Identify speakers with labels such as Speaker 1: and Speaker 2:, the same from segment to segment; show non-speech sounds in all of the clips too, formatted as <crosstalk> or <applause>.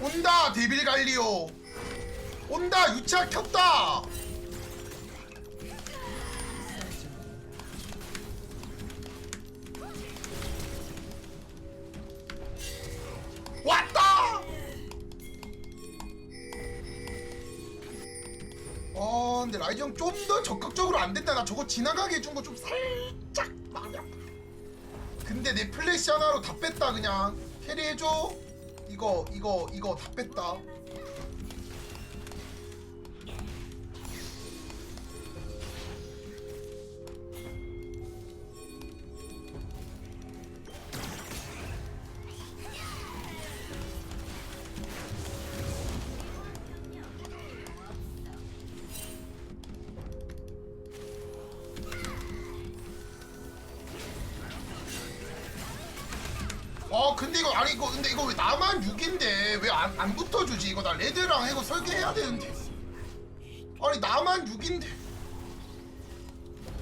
Speaker 1: 온다 데빌 갈리오. 온다 유치아 켰다. 왔다. 어 근데 라이즈 형 좀 더 적극적으로 안 된다. 나 저거 지나가게 해준 거 좀 살짝 아파 근데 내 플래시 하나로 다 뺐다 그냥. 캐리해줘 이거 이거 이거 다 뺐다 근데 이거 아니 이거 근데 이거 왜 나만 6인데 왜 안 안 붙어주지? 이거 나 레드랑 해고 설계해야 되는데. 아니 나만 6인데.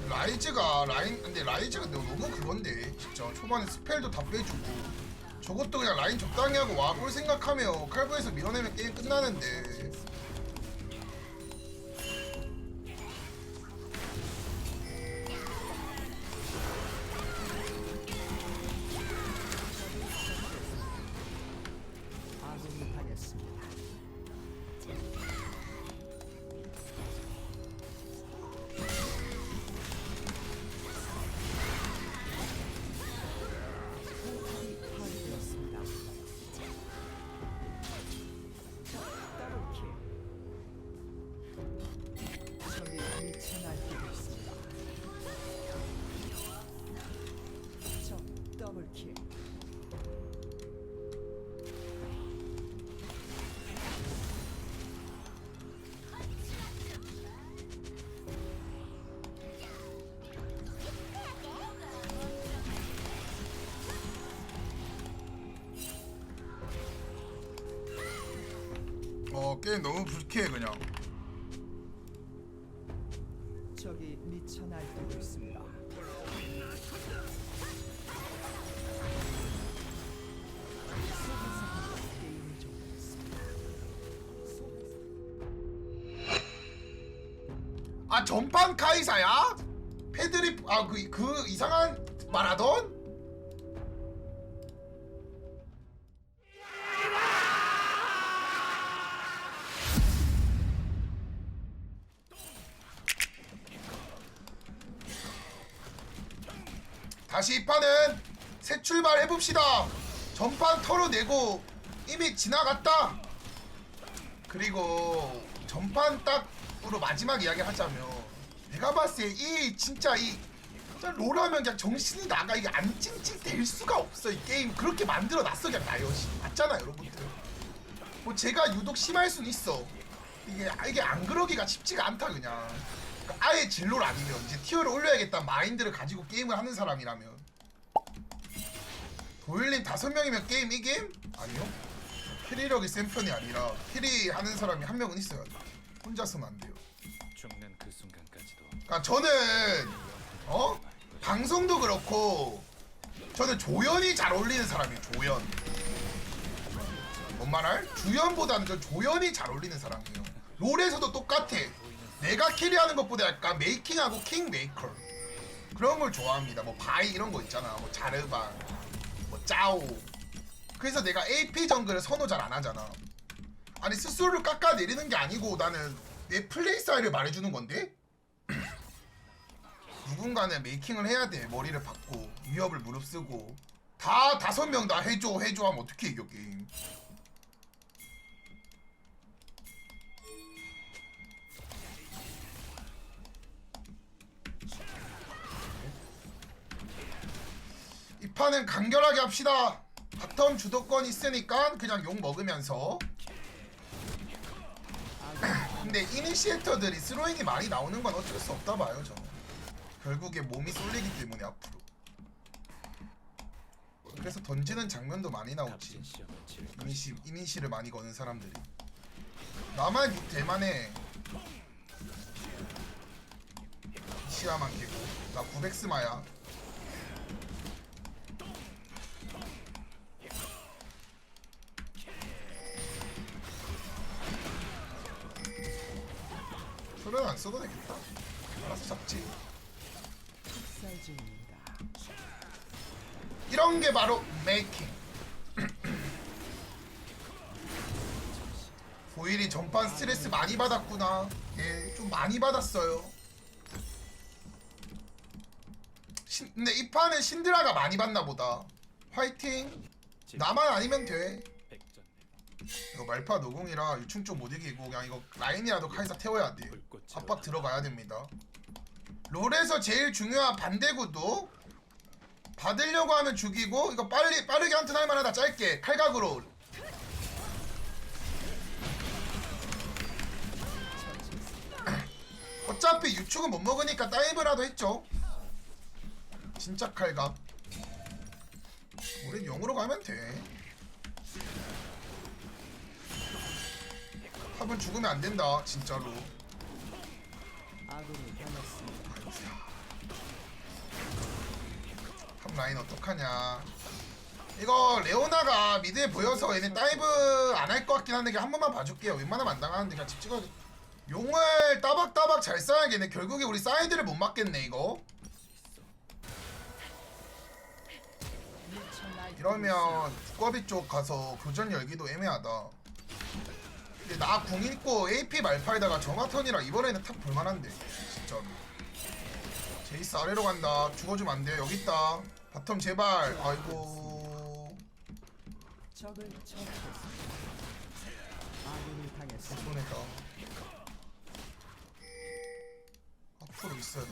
Speaker 1: 라이즈가 라인 근데 라이즈가 너무 그건데. 진짜 초반에 스펠도 다 빼주고. 저것도 그냥 라인 적당히 하고 와볼 생각하면 칼부에서 밀어내면 게임 끝나는데 게임 너무 불쾌해 그냥
Speaker 2: 적이 미쳐 날뛰고 있습니다. 게임을 종료했습니다.
Speaker 1: 아 전판 카이사야? 패드립 아그 그 이상한 말하던? 출발 해봅시다. 전판 털어내고 이미 지나갔다. 그리고 전판 딱으로 마지막 이야기 하자면 내가 봤을 때 이 진짜 이 진짜 롤하면 그냥 정신이 나가. 이게 안 찡찡 될 수가 없어 이 게임. 그렇게 만들어 놨어 그냥 나요시. 맞잖아 여러분들. 뭐 제가 유독 심할 순 있어. 이게 이게 안 그러기가 쉽지가 않다 그냥. 그러니까 아예 진롤 아니면 이제 티어를 올려야겠다 마인드를 가지고 게임을 하는 사람이라면 도일님 다섯 명이면 게임 이김? 아니요. 캐리력이 센 편이 아니라 캐리 하는 사람이 한 명은 있어야 돼 혼자서는 안 돼요.
Speaker 3: 죽는 그 순간까지도.
Speaker 1: 그러니까 저는 어? 방송도 그렇고 저는 조연이 잘 어울리는 사람이에요 조연. 뭔 말할? 주연보다는 저 조연이 잘 어울리는 사람이에요. 롤에서도 똑같아. 내가 캐리하는 것보다 약간 메이킹하고 킹 메이커. 그런 걸 좋아합니다. 뭐 바이 이런 거 있잖아. 뭐 자르바 뭐 짜오. 그래서 내가 AP 정글을 선호 잘 안 하잖아. 아니 스스로를 깎아내리는 게 아니고 나는 내 플레이 스타일을 말해주는 건데? <clears throat> 누군가는 메이킹을 해야 돼. 머리를 박고 위협을 무릅쓰고. 다 다섯 명 다 해줘 해줘 하면 어떻게 이겨 게임 이 판은 간결하게 합시다. 바텀 주도권 있으니까 그냥 욕 먹으면서. <clears throat> 근데 이니시에이터들이 스로잉이 많이 나오는 건 어쩔 수 없다 봐요 저는 결국에 몸이 쏠리기 때문에 앞으로. 그래서 던지는 장면도 많이 나오지. 이니시, 이니시를 많이 거는 사람들이. 나만 6대만에 시야만 깨고 나 900스마야 수면 안 써도 되겠다. 알아서 잡지. 이런 게 바로 메이킹. 보일이 전판 스트레스 많이 받았구나. 예 좀 많이 받았어요. 신, 근데 이 판은 신드라가 많이 받나 보다. 화이팅. 나만 아니면 돼 이거 말파 노공이라 유충 쪽 못 이기고 그냥 이거 라인이라도 카이사 태워야 돼 압박 들어가야 됩니다. 롤에서 제일 중요한 반대구도. 받으려고 하면 죽이고 이거 빨리 빠르게 한턴 할 만 하다. 짧게. 칼각으로. <clears throat> 어차피 유축은 못 먹으니까 다이브라도 했죠. 진짜 칼각. 우린 영으로 가면 돼 탑은 죽으면 안 된다 진짜로. 탑 라인 어떡하냐. 이거 레오나가 미드에 보여서 얘네 다이브 안 할 것 같긴 한데 한 번만 봐줄게요. 웬만하면 안 당하는데 그냥 집 찍어야 돼 용을 따박따박 잘 써야겠네. 결국에 우리 사이드를 못 맞겠네 이거. 이러면 두꺼비 쪽 가서 교전 열기도 애매하다 근데 나 궁 있고 AP 말파에다가 정화턴이랑 이번에는 탑 볼만한데. 진짜로. 제이스 아래로 간다. 죽어주면 안돼. 여기 있다. 바텀 제발. 아이고.
Speaker 2: 적을 처치했습니다. 아군이 당했습니다.
Speaker 1: 손해다. 앞으로 있어야 돼.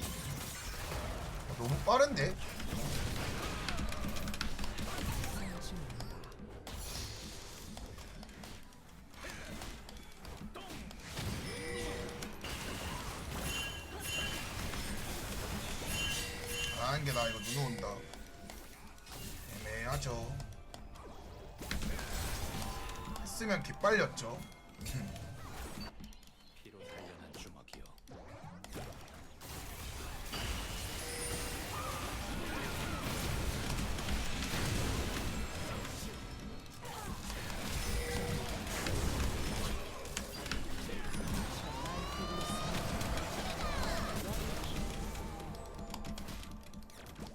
Speaker 1: 아, 너무 빠른데? 했으면 기빨렸죠.
Speaker 3: 피로 단련한 주먹이요.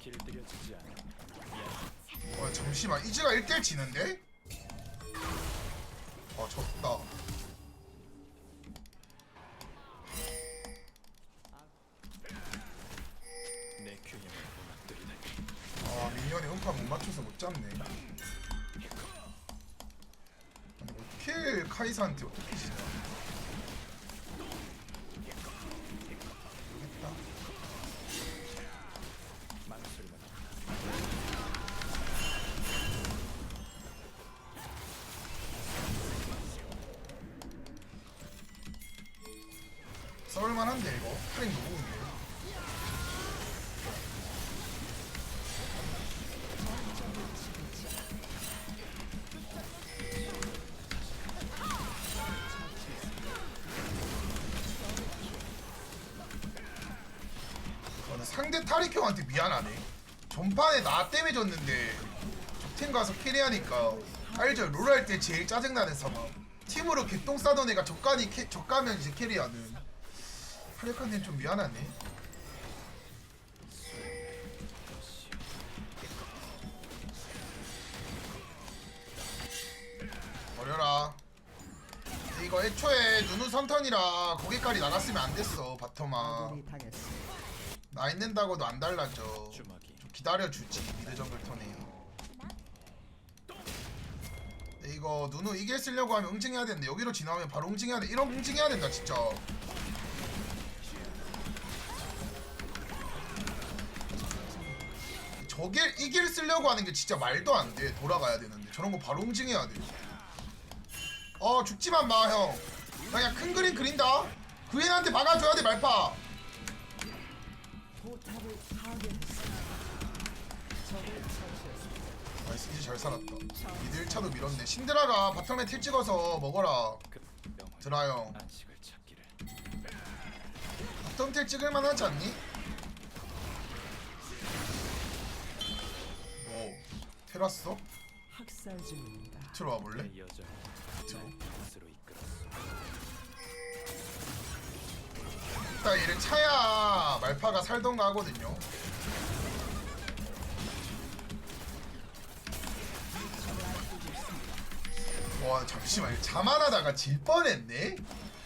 Speaker 3: 길들여지지 않아.
Speaker 1: 어 잠시만. 이즈가 1대1 지는데? 아 졌다.
Speaker 3: 내 균형을 무너뜨리다니
Speaker 1: 아 미니언이 음파 못 맞춰서 못 잡네. 아니 킬 카이사한테 어떻게 지냐 썰만한데 이거? 프레임 너무 아, 나 상대 타리형한테 미안하네. 전판에 나 때문에 졌는데 적팀 가서 캐리하니까 알죠 롤 할 때 제일 짜증나는 상황. 팀으로 개똥 싸던 애가 적간이 캐, 적가면 이제 캐리하는 타리형한테는 좀 미안하네. 버려라. 이거 애초에 누누 선턴이라 거기까지 나갔으면 안 됐어 바텀아. 나 있는다고도 안 달라져. 좀 기다려주지 미드 정글 턴에. 근데 이거 누누 이길 쓰려고 하면 응징해야 되는데 여기로 지나오면 바로 응징해야 돼. 이런 응징해야 된다 진짜 저길 이길 쓰려고 하는 게 진짜 말도 안 돼. 돌아가야 되는데. 저런 거 바로 응징해야 돼 어 죽지만 마 형. 나 그냥 큰 그림 그린다. 그인한테 막아줘야 돼 말파. 나이스 이제 잘 살았다. 미드 1차도 밀었네. 신드라가 바텀에 틸 찍어서 먹어라.
Speaker 3: 그
Speaker 1: 드라 형. 바텀 틸 찍을만 하지 않니? 테라스?
Speaker 2: 학살 중입니다.
Speaker 1: 들어와 볼래?
Speaker 3: 내 여정
Speaker 1: 들어
Speaker 3: 이끌었어
Speaker 1: 있다 얘를 차야 말파가 살던가 하거든요 와 잠시만 자만하다가 질 뻔했네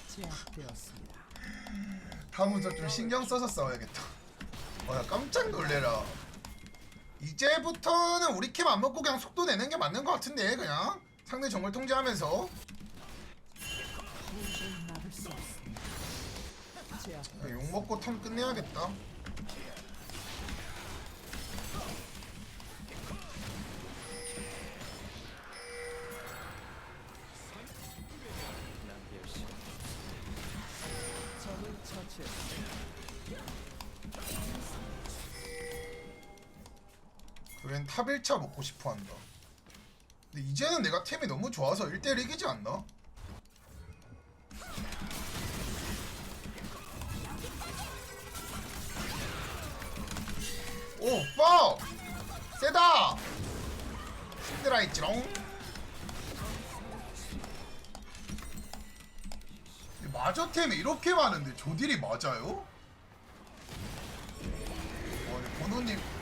Speaker 2: 제압되었습니다.
Speaker 1: 다음부터 좀 신경 써서 싸워야겠다 와나 깜짝 놀래라 이제부터는 우리 캠안 먹고 그냥 속도 내는 게 맞는 것 같은데 그냥. 상대 정글 통제하면서. 그냥 욕 먹고 턴 끝내야겠다 그웬 탑 1차 먹고 싶어 한다. 근데 이제는 내가 템이 너무 좋아서 1대1 이기지 않나? 오, 오빠! 세다! 힘들어 있지롱? 마저 템이 이렇게 많은데 조딜이 맞아요? 와, 근데 번호님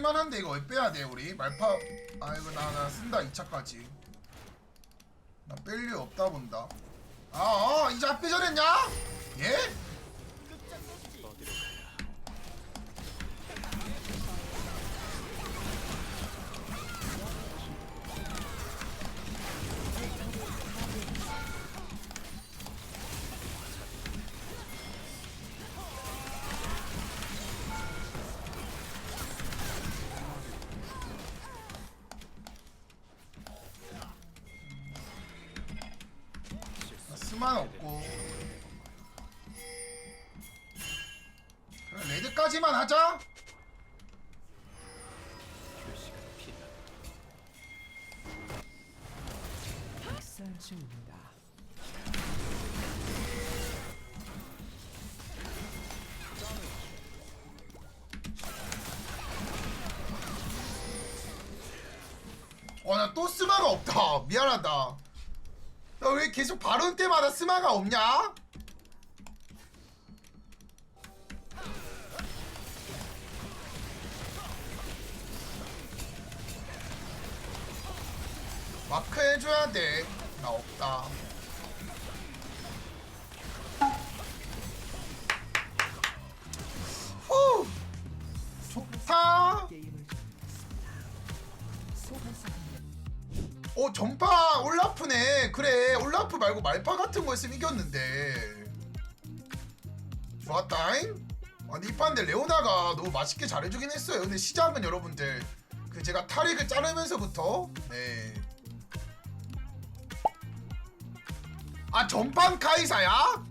Speaker 1: 쓸만한데 이거 왜 빼야 돼 우리 말파 아 이거 나, 나 쓴다 2차까지 나 뺄 일 없다 본다 아어 이제 앞에 전했냐? 예? 나 스만 없고. 그래 레드까지만 하자.
Speaker 3: 휴식은 필요하다
Speaker 2: 학살 중입니다.
Speaker 1: 와나 또 스마가 없다. 미안하다 나왜 계속 발언 때마다 스마가 없냐? 마크 해줘야 돼. 나 없다. 어 전파 올라프네. 그래 올라프 말고 말파 같은 거 했으면 이겼는데. 좋았다잉. 아니 이판데 레오나가 너무 맛있게 잘해주긴 했어요. 근데 시작은 여러분들 그 제가 타릭을 자르면서부터. 네 아 전판 카이사야?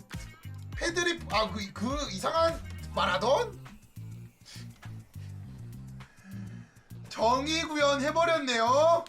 Speaker 1: 패드립 아그 그 이상한 말하던? 정의 구현 해버렸네요